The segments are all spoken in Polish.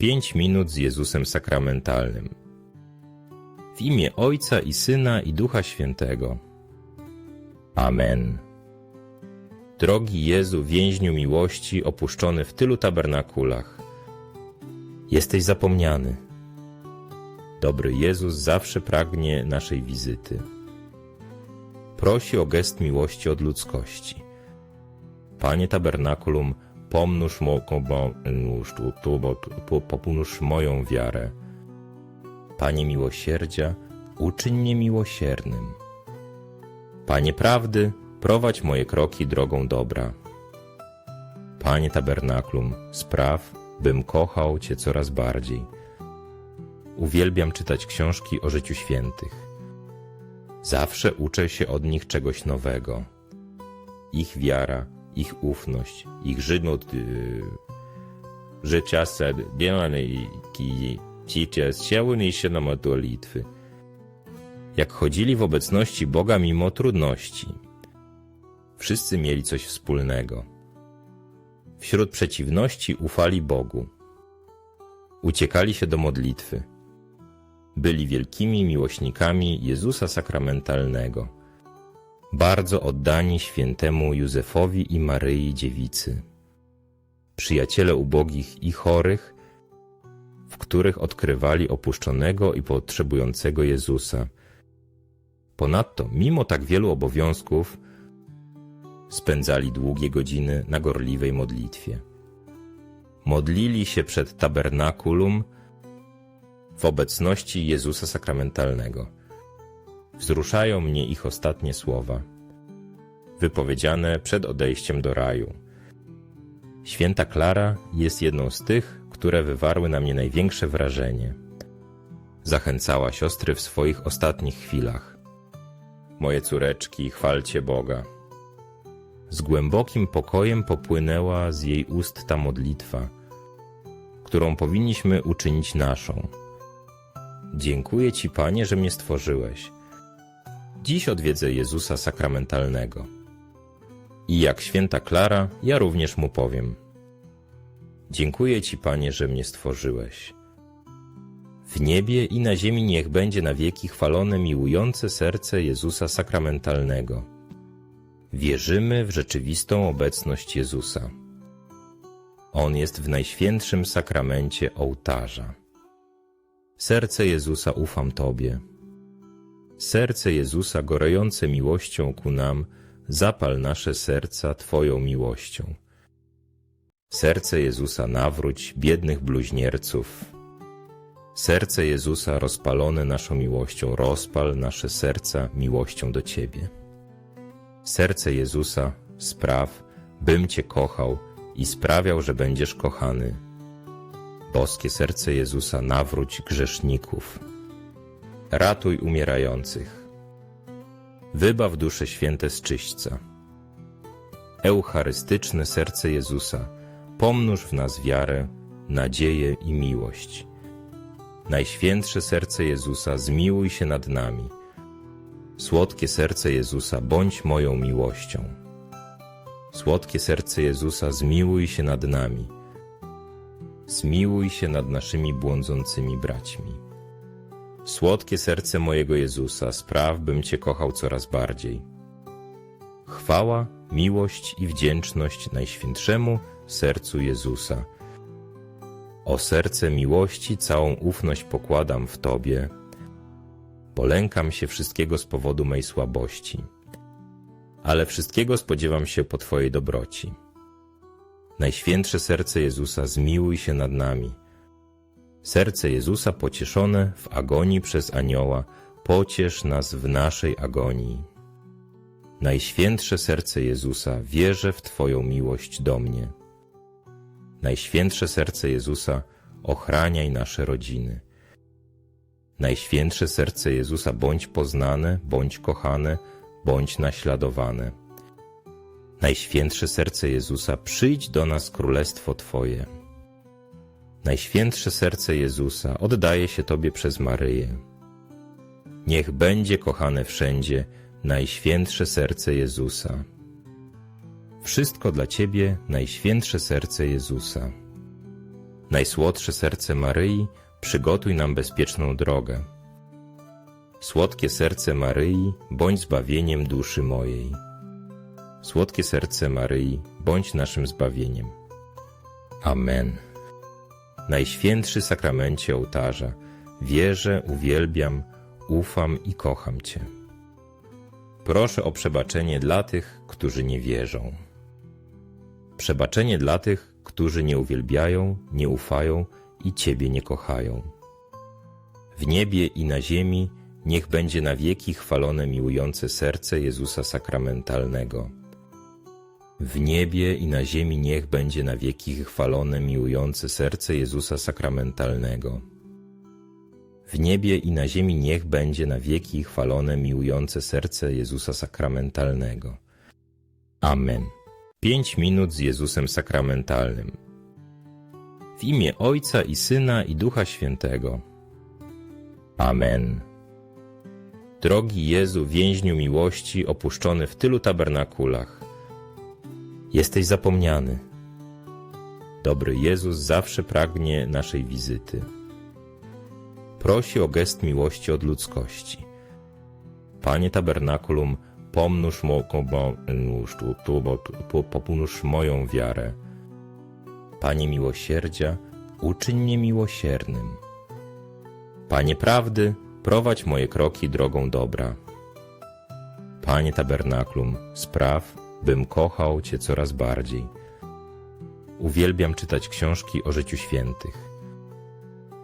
Pięć minut z Jezusem sakramentalnym. W imię Ojca i Syna i Ducha Świętego. Amen. Drogi Jezu, więźniu miłości, opuszczony w tylu tabernakulach, jesteś zapomniany. Dobry Jezus zawsze pragnie naszej wizyty. Prosi o gest miłości od ludzkości. Panie tabernakulum, pomnóż, pomnóż moją wiarę. Panie miłosierdzia, uczyń mnie miłosiernym. Panie prawdy, prowadź moje kroki drogą dobra. Panie tabernaklum, spraw, bym kochał Cię coraz bardziej. Uwielbiam czytać książki o życiu świętych. Zawsze uczę się od nich czegoś nowego. Ich wiara, ich ufność, ich żywot yy, życia serbianej i cicie zsiały się na modlitwy. Jak chodzili w obecności Boga mimo trudności. Wszyscy mieli coś wspólnego. Wśród przeciwności ufali Bogu. Uciekali się do modlitwy. Byli wielkimi miłośnikami Jezusa sakramentalnego. Bardzo oddani świętemu Józefowi i Maryi Dziewicy. Przyjaciele ubogich i chorych, w których odkrywali opuszczonego i potrzebującego Jezusa. Ponadto, mimo tak wielu obowiązków, spędzali długie godziny na gorliwej modlitwie. Modlili się przed tabernakulum w obecności Jezusa sakramentalnego. Wzruszają mnie ich ostatnie słowa, wypowiedziane przed odejściem do raju. Święta Klara jest jedną z tych, które wywarły na mnie największe wrażenie. Zachęcała siostry w swoich ostatnich chwilach. Moje córeczki, chwalcie Boga. Z głębokim pokojem popłynęła z jej ust ta modlitwa, którą powinniśmy uczynić naszą. Dziękuję Ci, Panie, że mnie stworzyłeś. Dziś odwiedzę Jezusa sakramentalnego. I jak święta Klara, ja również mu powiem: Dziękuję Ci, Panie, że mnie stworzyłeś. W niebie i na ziemi niech będzie na wieki chwalone miłujące serce Jezusa sakramentalnego. Wierzymy w rzeczywistą obecność Jezusa. On jest w najświętszym sakramencie ołtarza. Serce Jezusa ufam Tobie. Serce Jezusa gorejące miłością ku nam, zapal nasze serca Twoją miłością. Serce Jezusa nawróć biednych bluźnierców. Serce Jezusa rozpalone naszą miłością, rozpal nasze serca miłością do Ciebie. Serce Jezusa spraw, bym Cię kochał i sprawiał, że będziesz kochany. Boskie serce Jezusa nawróć grzeszników. Ratuj umierających. Wybaw dusze święte z czyśćca. Eucharystyczne serce Jezusa, pomnóż w nas wiarę, nadzieję i miłość. Najświętsze serce Jezusa, zmiłuj się nad nami. Słodkie serce Jezusa, bądź moją miłością. Słodkie serce Jezusa, zmiłuj się nad nami. Zmiłuj się nad naszymi błądzącymi braćmi. Słodkie serce mojego Jezusa, spraw, bym Cię kochał coraz bardziej. Chwała, miłość i wdzięczność Najświętszemu sercu Jezusa. O serce miłości całą ufność pokładam w Tobie, Polękam się wszystkiego z powodu mej słabości, ale wszystkiego spodziewam się po Twojej dobroci. Najświętsze serce Jezusa, zmiłuj się nad nami. Serce Jezusa pocieszone w agonii przez anioła, pociesz nas w naszej agonii. Najświętsze serce Jezusa, wierzę w Twoją miłość do mnie. Najświętsze serce Jezusa, ochraniaj nasze rodziny. Najświętsze serce Jezusa, bądź poznane, bądź kochane, bądź naśladowane. Najświętsze serce Jezusa, przyjdź do nas królestwo Twoje. Najświętsze serce Jezusa, oddaje się Tobie przez Maryję. Niech będzie kochane wszędzie Najświętsze serce Jezusa. Wszystko dla Ciebie, Najświętsze serce Jezusa. Najsłodsze serce Maryi, przygotuj nam bezpieczną drogę. Słodkie serce Maryi, bądź zbawieniem duszy mojej. Słodkie serce Maryi, bądź naszym zbawieniem. Amen. Najświętszy sakramencie ołtarza, wierzę, uwielbiam, ufam i kocham Cię. Proszę o przebaczenie dla tych, którzy nie wierzą. Przebaczenie dla tych, którzy nie uwielbiają, nie ufają i Ciebie nie kochają. W niebie i na ziemi niech będzie na wieki chwalone miłujące serce Jezusa sakramentalnego. W niebie i na ziemi niech będzie na wieki chwalone miłujące serce Jezusa sakramentalnego. W niebie i na ziemi niech będzie na wieki chwalone miłujące serce Jezusa sakramentalnego. Amen. Pięć minut z Jezusem sakramentalnym. W imię Ojca i Syna i Ducha Świętego. Amen. Drogi Jezu, więźniu miłości, opuszczony w tylu tabernakulach, jesteś zapomniany. Dobry Jezus zawsze pragnie naszej wizyty. Prosi o gest miłości od ludzkości. Panie tabernakulum, pomnóż, mo, pomnóż, moją wiarę. Panie miłosierdzia, uczyń mnie miłosiernym. Panie prawdy, prowadź moje kroki drogą dobra. Panie tabernaklum, spraw, bym kochał Cię coraz bardziej. Uwielbiam czytać książki o życiu świętych.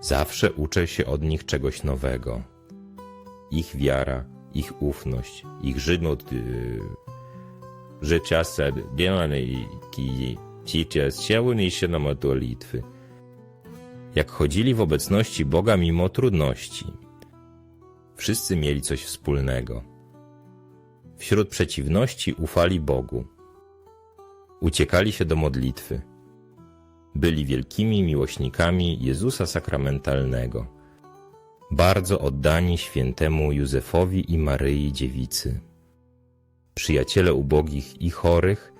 Zawsze uczę się od nich czegoś nowego. Ich wiara, ich ufność, ich żywot, yy, życia i życia zciały się na modlitwy. Jak chodzili w obecności Boga mimo trudności. Wszyscy mieli coś wspólnego. Wśród przeciwności ufali Bogu. Uciekali się do modlitwy. Byli wielkimi miłośnikami Jezusa sakramentalnego. Bardzo oddani świętemu Józefowi i Maryi Dziewicy. Przyjaciele ubogich i chorych,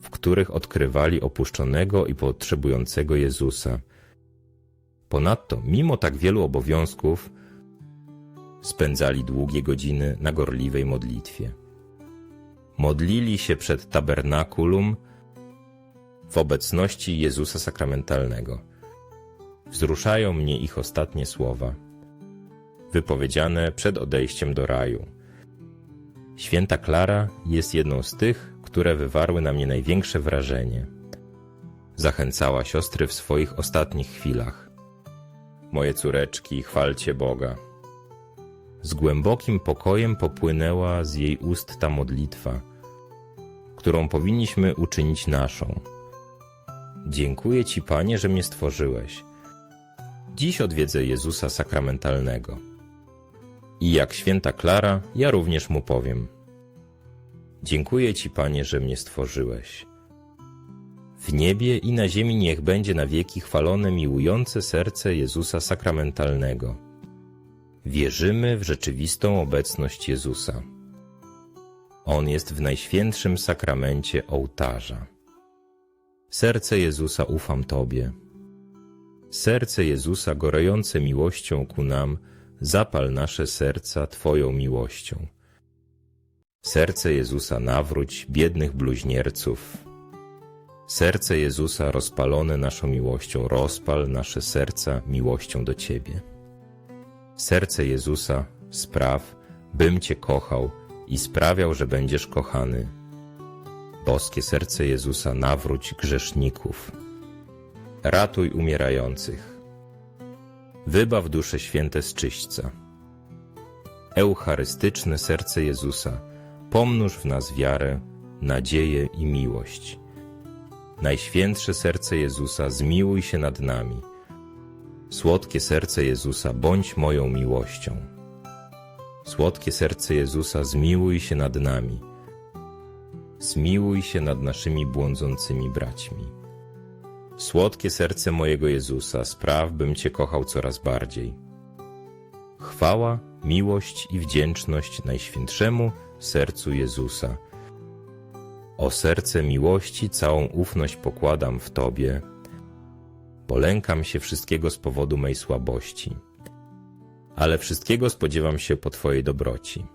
w których odkrywali opuszczonego i potrzebującego Jezusa. Ponadto, mimo tak wielu obowiązków, spędzali długie godziny na gorliwej modlitwie. Modlili się przed tabernakulum w obecności Jezusa sakramentalnego. Wzruszają mnie ich ostatnie słowa, wypowiedziane przed odejściem do raju. Święta Klara jest jedną z tych, które wywarły na mnie największe wrażenie. Zachęcała siostry w swoich ostatnich chwilach. Moje córeczki, chwalcie Boga. Z głębokim pokojem popłynęła z jej ust ta modlitwa, którą powinniśmy uczynić naszą. Dziękuję Ci, Panie, że mnie stworzyłeś. Dziś odwiedzę Jezusa sakramentalnego. I jak święta Klara, ja również mu powiem. Dziękuję Ci, Panie, że mnie stworzyłeś. W niebie i na ziemi niech będzie na wieki chwalone miłujące serce Jezusa sakramentalnego. Wierzymy w rzeczywistą obecność Jezusa. On jest w najświętszym sakramencie ołtarza. Serce Jezusa ufam Tobie. Serce Jezusa gorejące miłością ku nam, zapal nasze serca Twoją miłością. Serce Jezusa nawróć biednych bluźnierców. Serce Jezusa rozpalone naszą miłością, rozpal nasze serca miłością do Ciebie. Serce Jezusa spraw, bym Cię kochał i sprawiał, że będziesz kochany. Boskie serce Jezusa nawróć grzeszników. Ratuj umierających. Wybaw dusze święte z czyśćca. Eucharystyczne serce Jezusa, pomnóż w nas wiarę, nadzieję i miłość. Najświętsze serce Jezusa, zmiłuj się nad nami. Słodkie serce Jezusa, bądź moją miłością. Słodkie serce Jezusa, zmiłuj się nad nami. Zmiłuj się nad naszymi błądzącymi braćmi. Słodkie serce mojego Jezusa, spraw, bym Cię kochał coraz bardziej. Chwała, miłość i wdzięczność Najświętszemu sercu Jezusa. O serce miłości całą ufność pokładam w Tobie. Bo lękam się wszystkiego z powodu mej słabości. Ale wszystkiego spodziewam się po Twojej dobroci.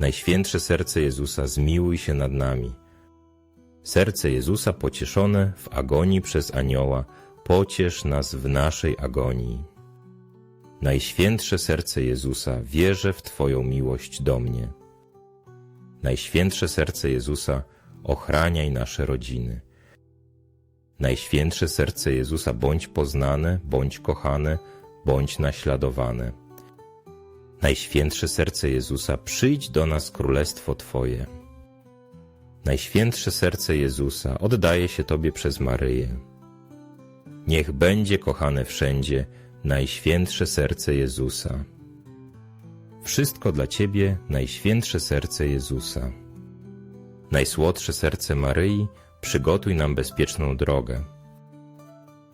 Najświętsze serce Jezusa, zmiłuj się nad nami. Serce Jezusa pocieszone w agonii przez anioła, pociesz nas w naszej agonii. Najświętsze serce Jezusa, wierzę w Twoją miłość do mnie. Najświętsze serce Jezusa, ochraniaj nasze rodziny. Najświętsze serce Jezusa, bądź poznane, bądź kochane, bądź naśladowane. Najświętsze serce Jezusa, przyjdź do nas królestwo Twoje. Najświętsze serce Jezusa, oddaje się Tobie przez Maryję. Niech będzie kochane wszędzie Najświętsze serce Jezusa. Wszystko dla Ciebie, Najświętsze serce Jezusa. Najsłodsze serce Maryi, przygotuj nam bezpieczną drogę.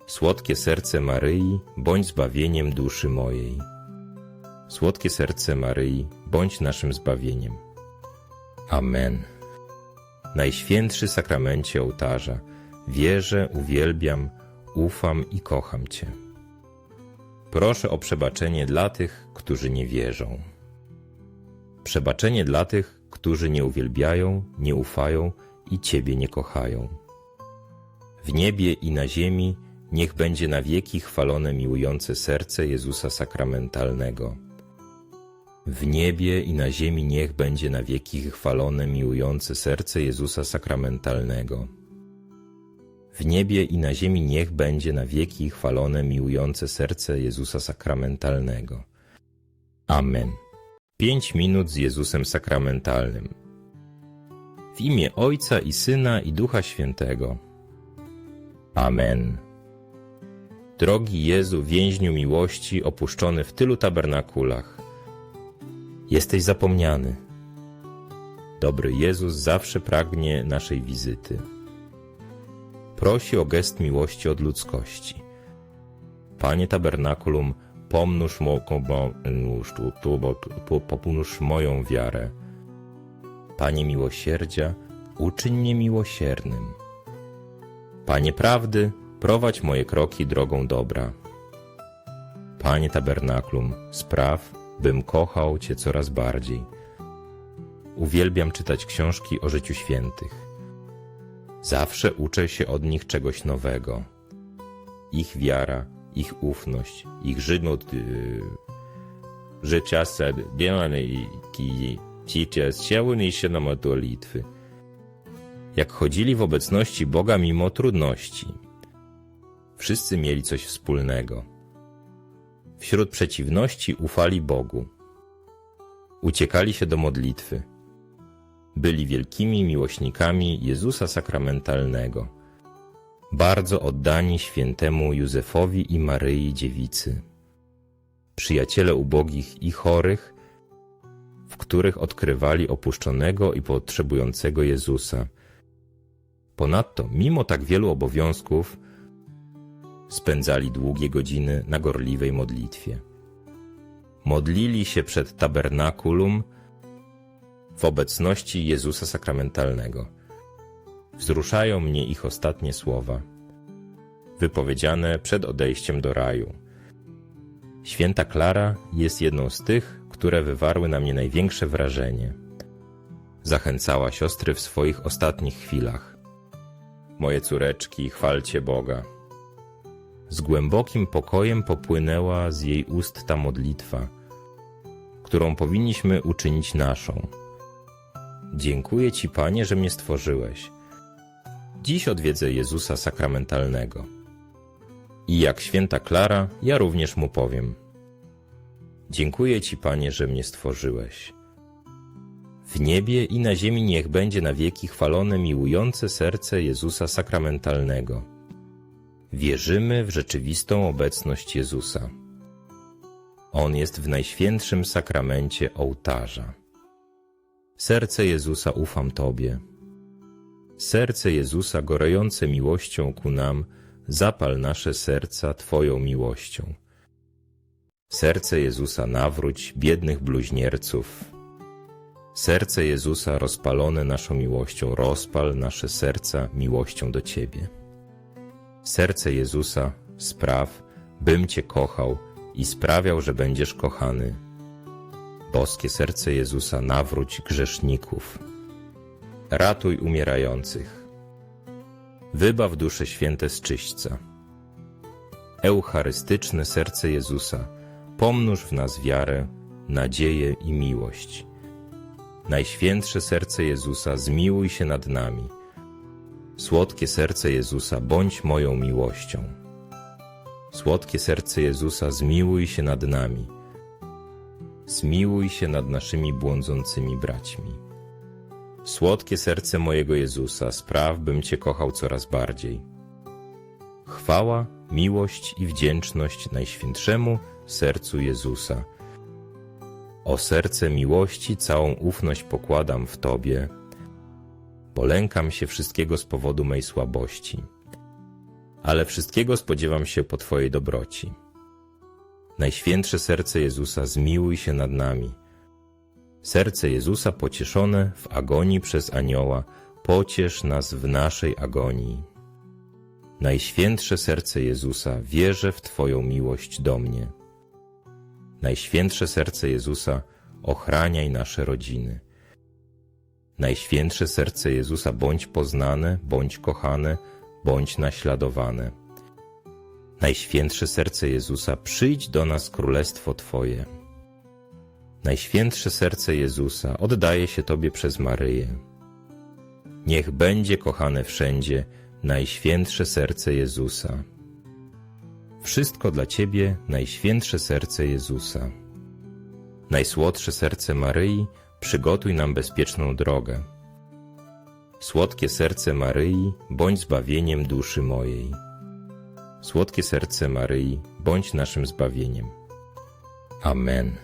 Słodkie serce Maryi, bądź zbawieniem duszy mojej. Słodkie serce Maryi, bądź naszym zbawieniem. Amen. Najświętszy sakramencie ołtarza, wierzę, uwielbiam, ufam i kocham Cię. Proszę o przebaczenie dla tych, którzy nie wierzą. Przebaczenie dla tych, którzy nie uwielbiają, nie ufają i Ciebie nie kochają. W niebie i na ziemi niech będzie na wieki chwalone miłujące serce Jezusa sakramentalnego. W niebie i na ziemi niech będzie na wieki chwalone miłujące serce Jezusa sakramentalnego. W niebie i na ziemi niech będzie na wieki chwalone miłujące serce Jezusa sakramentalnego. Amen. Pięć minut z Jezusem sakramentalnym. W imię Ojca i Syna i Ducha Świętego. Amen. Drogi Jezu, więźniu miłości, opuszczony w tylu tabernakulach, jesteś zapomniany. Dobry Jezus zawsze pragnie naszej wizyty. Prosi o gest miłości od ludzkości. Panie tabernakulum, pomnóż, mo, moją wiarę. Panie miłosierdzia, uczyń mnie miłosiernym. Panie prawdy, prowadź moje kroki drogą dobra. Panie tabernaklum, spraw, bym kochał Cię coraz bardziej. Uwielbiam czytać książki o życiu świętych. Zawsze uczę się od nich czegoś nowego. Ich wiara, ich ufność, ich żydność, yy, życia, sedbielne i kiji ciały się na modlitwy. Jak chodzili w obecności Boga mimo trudności. Wszyscy mieli coś wspólnego. Wśród przeciwności ufali Bogu. Uciekali się do modlitwy byli wielkimi miłośnikami Jezusa sakramentalnego, bardzo oddani świętemu Józefowi i Maryi Dziewicy. Przyjaciele ubogich i chorych, w których odkrywali opuszczonego i potrzebującego Jezusa. Ponadto, mimo tak wielu obowiązków, spędzali długie godziny na gorliwej modlitwie. Modlili się przed tabernakulum, w obecności Jezusa sakramentalnego. Wzruszają mnie ich ostatnie słowa, wypowiedziane przed odejściem do raju. Święta Klara jest jedną z tych, które wywarły na mnie największe wrażenie. Zachęcała siostry w swoich ostatnich chwilach. Moje córeczki, chwalcie Boga. Z głębokim pokojem popłynęła z jej ust ta modlitwa, którą powinniśmy uczynić naszą Dziękuję Ci, Panie, że mnie stworzyłeś. Dziś odwiedzę Jezusa sakramentalnego. I jak święta Klara, ja również mu powiem: Dziękuję Ci, Panie, że mnie stworzyłeś. W niebie i na ziemi niech będzie na wieki chwalone miłujące serce Jezusa sakramentalnego. Wierzymy w rzeczywistą obecność Jezusa. On jest w najświętszym sakramencie ołtarza. Serce Jezusa ufam Tobie. Serce Jezusa gorejące miłością ku nam, zapal nasze serca Twoją miłością. Serce Jezusa nawróć biednych bluźnierców. Serce Jezusa rozpalone naszą miłością, rozpal nasze serca miłością do Ciebie. Serce Jezusa, spraw, bym Cię kochał i sprawiał, że będziesz kochany. Boskie serce Jezusa, nawróć grzeszników. Ratuj umierających. Wybaw dusze święte z czyśćca. Eucharystyczne serce Jezusa, pomnóż w nas wiarę, nadzieję i miłość. Najświętsze serce Jezusa, zmiłuj się nad nami. Słodkie serce Jezusa, bądź moją miłością. Słodkie serce Jezusa, zmiłuj się nad nami. Zmiłuj się nad naszymi błądzącymi braćmi. Słodkie serce mojego Jezusa, spraw, bym Cię kochał coraz bardziej. Chwała, miłość i wdzięczność Najświętszemu sercu Jezusa. O serce miłości całą ufność pokładam w Tobie, bo lękam się wszystkiego z powodu mej słabości, ale wszystkiego spodziewam się po Twojej dobroci. Najświętsze serce Jezusa, zmiłuj się nad nami. Serce Jezusa pocieszone w agonii przez anioła, pociesz nas w naszej agonii. Najświętsze serce Jezusa, wierzę w Twoją miłość do mnie. Najświętsze serce Jezusa, ochraniaj nasze rodziny. Najświętsze serce Jezusa, bądź poznane, bądź kochane, bądź naśladowane. Najświętsze serce Jezusa, przyjdź do nas królestwo Twoje. Najświętsze serce Jezusa, oddaje się Tobie przez Maryję. Niech będzie kochane wszędzie Najświętsze serce Jezusa. Wszystko dla Ciebie, Najświętsze serce Jezusa. Najsłodsze serce Maryi, przygotuj nam bezpieczną drogę. Słodkie serce Maryi, bądź zbawieniem duszy mojej. Słodkie serce Maryi, bądź naszym zbawieniem. Amen.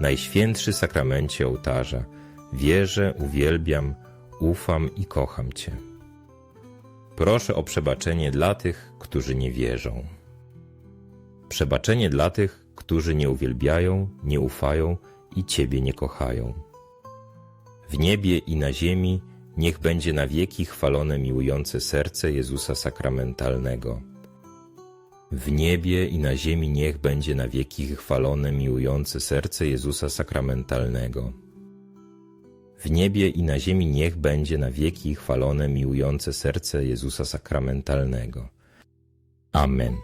Najświętszy sakramencie ołtarza, wierzę, uwielbiam, ufam i kocham Cię. Proszę o przebaczenie dla tych, którzy nie wierzą. Przebaczenie dla tych, którzy nie uwielbiają, nie ufają i Ciebie nie kochają. W niebie i na ziemi niech będzie na wieki chwalone miłujące serce Jezusa sakramentalnego. W niebie i na ziemi niech będzie na wieki chwalone miłujące serce Jezusa sakramentalnego. W niebie i na ziemi niech będzie na wieki chwalone miłujące serce Jezusa sakramentalnego. Amen.